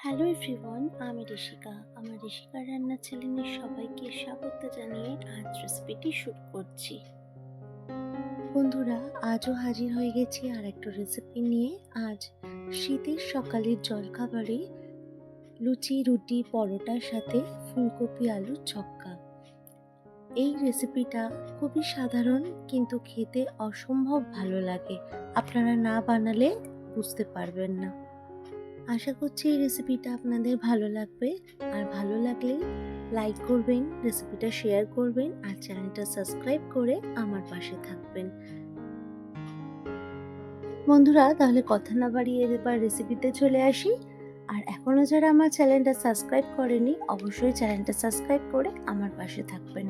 Hello everyone আমি ঋষিকা আমার ঋষিকা রান্না চ্যানেলে সবাইকে স্বাগত জানিয়ে আজ রেসিপিটি শুরু করছি। বন্ধুরা, আজও হাজির হয়ে গেছি আর একটা রেসিপি নিয়ে। আজ শীতের সকালের জলখাবারে লুচি, রুটি, পরোটার সাথে ফুলকপি আলুর ছক্কা। এই রেসিপিটা খুবই সাধারণ কিন্তু খেতে অসম্ভব ভালো লাগে। আপনারা না বানালে বুঝতে পারবেন না। আশা করছি এই রেসিপিটা আপনাদের ভালো লাগবে। আর ভালো লাগলে লাইক করবেন রেসিপিটা শেয়ার করবেন, আর চ্যানেলটা সাবস্ক্রাইব করে আমার পাশে থাকবেন। বন্ধুরা, তাহলে কথা না বাড়িয়ে এবার রেসিপিতে চলে আসি। আর এখনও যারা আমার চ্যানেলটা সাবস্ক্রাইব করেনি, অবশ্যই চ্যানেলটা সাবস্ক্রাইব করে আমার পাশে থাকবেন।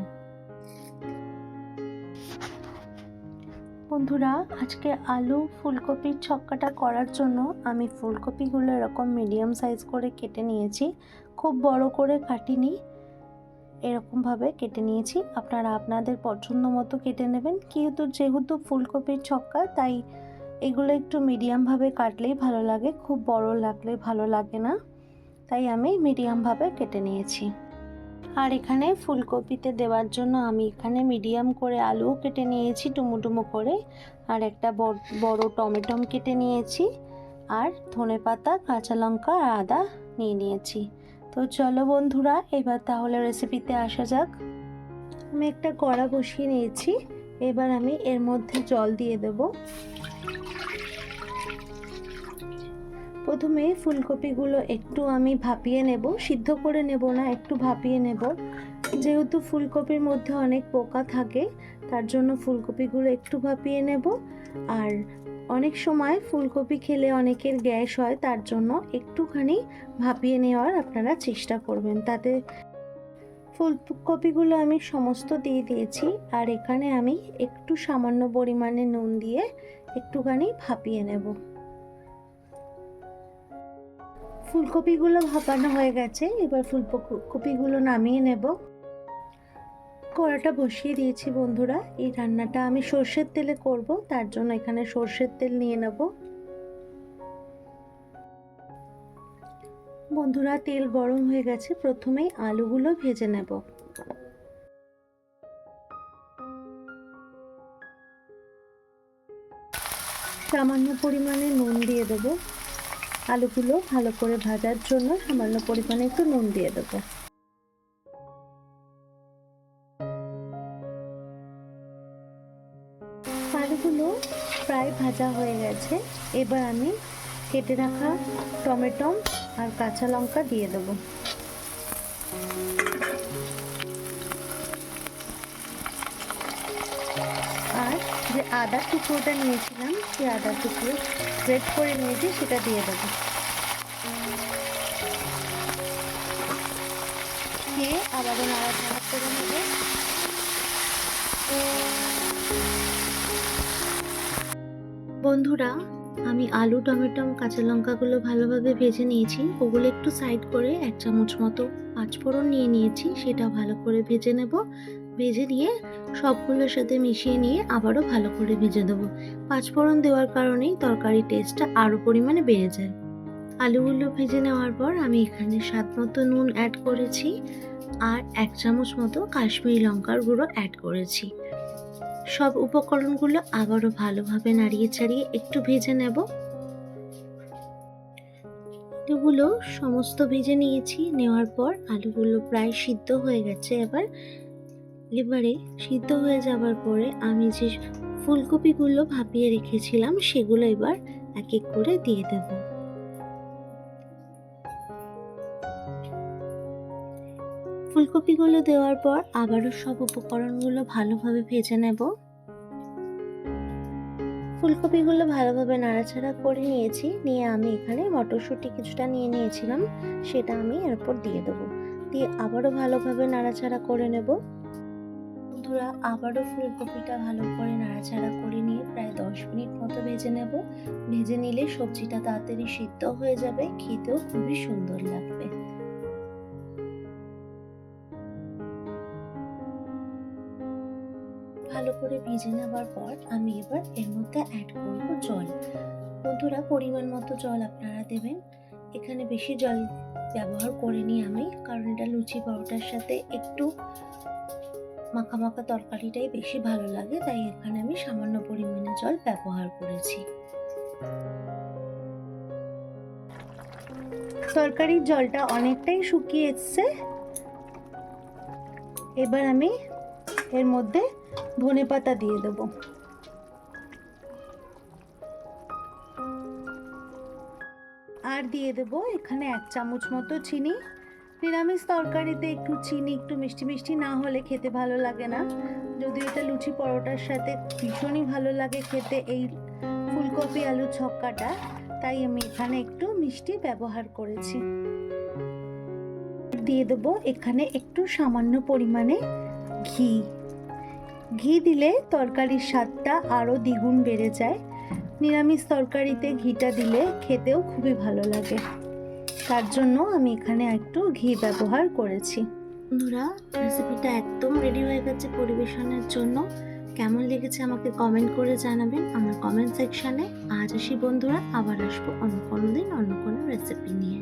বন্ধুরা, আজকে আলু ফুলকপির ছক্কাটা করার জন্য আমি ফুলকপিগুলো এরকম মিডিয়াম সাইজ করে কেটে নিয়েছি। খুব বড় করে কাটিনি, এরকমভাবে কেটে নিয়েছি। আপনারা আপনাদের পছন্দ মতো কেটে নেবেন। কিন্তু যেহেতু ফুলকপির ছক্কা, তাই এগুলো একটু মিডিয়ামভাবে কাটলেই ভালো লাগে। খুব বড় লাগলে ভালো লাগে না। তাই আমি মিডিয়ামভাবে কেটে নিয়েছি। আর এখানে ফুলকপিতে দেওয়ার জন্য আমি এখানে মিডিয়াম করে আলুও কেটে নিয়েছি টুমো করে। আর একটা বড় টমেটম কেটে নিয়েছি। আর ধনে পাতা, কাঁচা লঙ্কা আর আদা নিয়ে নিয়েছি। তো চলো বন্ধুরা, এবার তাহলে রেসিপিতে আসা যাক। আমি একটা কড়া বসিয়ে নিয়েছি। এবার আমি এর মধ্যে জল দিয়ে দেবো। প্রথমে ফুলকপিগুলো একটু আমি ভাপিয়ে নেব, সিদ্ধ করে নেব না, একটু ভাপিয়ে নেব। যেহেতু ফুলকপির মধ্যে অনেক পোকা থাকে, তার জন্য ফুলকপিগুলো একটু ভাপিয়ে নেব। আর অনেক সময় ফুলকপি খেলে অনেকের গ্যাস হয়, তার জন্য একটুখানি ভাপিয়ে নেওয়ার আপনারা চেষ্টা করবেন। তাতে ফুলকপিগুলো আমি সমস্ত দিয়ে দিয়েছি, আর এখানে আমি একটু সামান্য পরিমাণে নুন দিয়ে একটুখানি ভাপিয়ে নেব। ফুলকপিগুলো ভাপানো হয়ে গেছে, এবার ফুলকপিগুলো নামিয়ে নেব। কড়াটা বসিয়ে দিয়েছি বন্ধুরা, এই রান্নাটা আমি সর্ষের তেলে করব, তার জন্য এখানে সর্ষের তেল নিয়ে নেব। বন্ধুরা, তেল গরম হয়ে গেছে প্রথমেই আলুগুলো ভেজে নেব। সামান্য পরিমাণে নুন দিয়ে দেবো। আলুগুলো ভালো করে ভাজার জন্য সামান্য পরিমাণে একটু নুন দিয়ে দেবো। আলুগুলো প্রায় ভাজা হয়ে গেছে। এবার আমি কেটে রাখা টমেটো আর কাঁচা লঙ্কা দিয়ে দেবো। যে আদা টুকরোটা নিয়েছিলাম, সেই আদা টুকরো গ্রেট করে নিয়েছি, সেটা দিয়ে দেবো। দিয়ে আবারও নাড়াচাড়া করে নেবে। বন্ধুরা, আমি আলু, টমেটো, কাঁচা লঙ্কাগুলো ভালোভাবে ভেজে নিয়েছি। ওগুলো একটু সাইড করে এক চামচ মতো পাঁচফোড়ন নিয়ে নিয়েছি, সেটা ভালো করে ভেজে নেব। ভেজে নিয়ে সবগুলোর সাথে মিশিয়ে নিয়ে আবারও ভালো করে ভেজে দেবো। পাঁচফোড়ন দেওয়ার কারণেই তরকারি টেস্টটা আরও পরিমাণে বেড়ে যায়। আলুগুলো ভেজে নেওয়ার পর আমি এখানে স্বাদ মতো নুন অ্যাড করেছি আর এক চামচ মতো কাশ্মীরি লঙ্কার গুঁড়ো অ্যাড করেছি। সব উপকরণগুলো আবারও ভালোভাবে নাড়িয়ে চাড়িয়ে একটু ভেজে নেব। আলুগুলো সমস্ত ভেজে নিয়েছি, নেওয়ার পর আলুগুলো প্রায় সিদ্ধ হয়ে গেছে এবার। এবারে সিদ্ধ হয়ে যাবার পরে আমি যে ফুলকপিগুলো ভাপিয়ে রেখেছিলাম, সেগুলো এবার এক এক করে দিয়ে দেব। ফুলকপিগুলো দেওয়ার পর আবারও সব উপকরণগুলো ভালোভাবে ভেজে নেব। ফুলকপিগুলো ভালোভাবে নাড়াচাড়া করে নিয়েছি, নিয়ে আমি এখানে মটরশুঁটি কিছুটা নিয়ে নিয়েছিলাম, সেটা আমি এরপর দিয়ে দেবো। দিয়ে আবারও ভালোভাবে নাড়াচাড়া করে নেব। বন্ধুরা, আবারও ফুলকপিটা ভালো করে নাড়াচাড়া করে নিয়ে প্রায় দশ মিনিট মতো ভেজে নেব। ভেজে নিলে সবজিটা তাড়াতাড়ি সিদ্ধ হয়ে যাবে, খেতেও খুবই সুন্দর লাগবে। ভালো করে ভেজে নেবার পর আমি এবার এর মধ্যে অ্যাড করব জল। বন্ধুরা, পরিমাণ মতো জল আপনারা দেবেন। এখানে বেশি জল ব্যবহার করিনি আমি, কারণ এটা লুচি পরোটার সাথে একটু মাখা মাখা তরকারিটাই বেশি ভালো লাগে, তাই এখানে আমি সামান্য পরিমাণে জল ব্যবহার করেছি। তরকারির জলটা অনেকটাই শুকিয়ে এসছে। এবার আমি এর মধ্যে ধনে পাতা দিয়ে দেবো। আর দিয়ে দেব এখানে এক চামচ মতো চিনি। নিরামিষ তরকারিতে একটু চিনি, একটু মিষ্টি মিষ্টি না হলে খেতে ভালো লাগে না। যদি এটা লুচি পরোটার সাথে ভীষণই ভালো লাগে খেতে এই ফুলকপি আলু ছক্কাটা। তাই আমি এখানে একটু মিষ্টি ব্যবহার করেছি। দিয়ে দেব এখানে একটু সামান্য পরিমাণে ঘি। ঘি দিলে তরকারির স্বাদটা আরও দ্বিগুণ বেড়ে যায়। নিরামিষ তরকারিতে ঘিটা দিলে খেতেও খুবই ভালো লাগে। তার জন্য আমি এখানে একটু ঘি ব্যবহার করেছি। বন্ধুরা রেসিপিটা একদম রেডি হয়ে গেছে পরিবেশনের জন্য। কেমন লেগেছে আমাকে কমেন্ট করে জানাবেন আমার কমেন্ট সেকশানে আজ আসি বন্ধুরা, আবার আসব অন্য কোনো দিন, অন্য কোনো রেসিপি নিয়ে।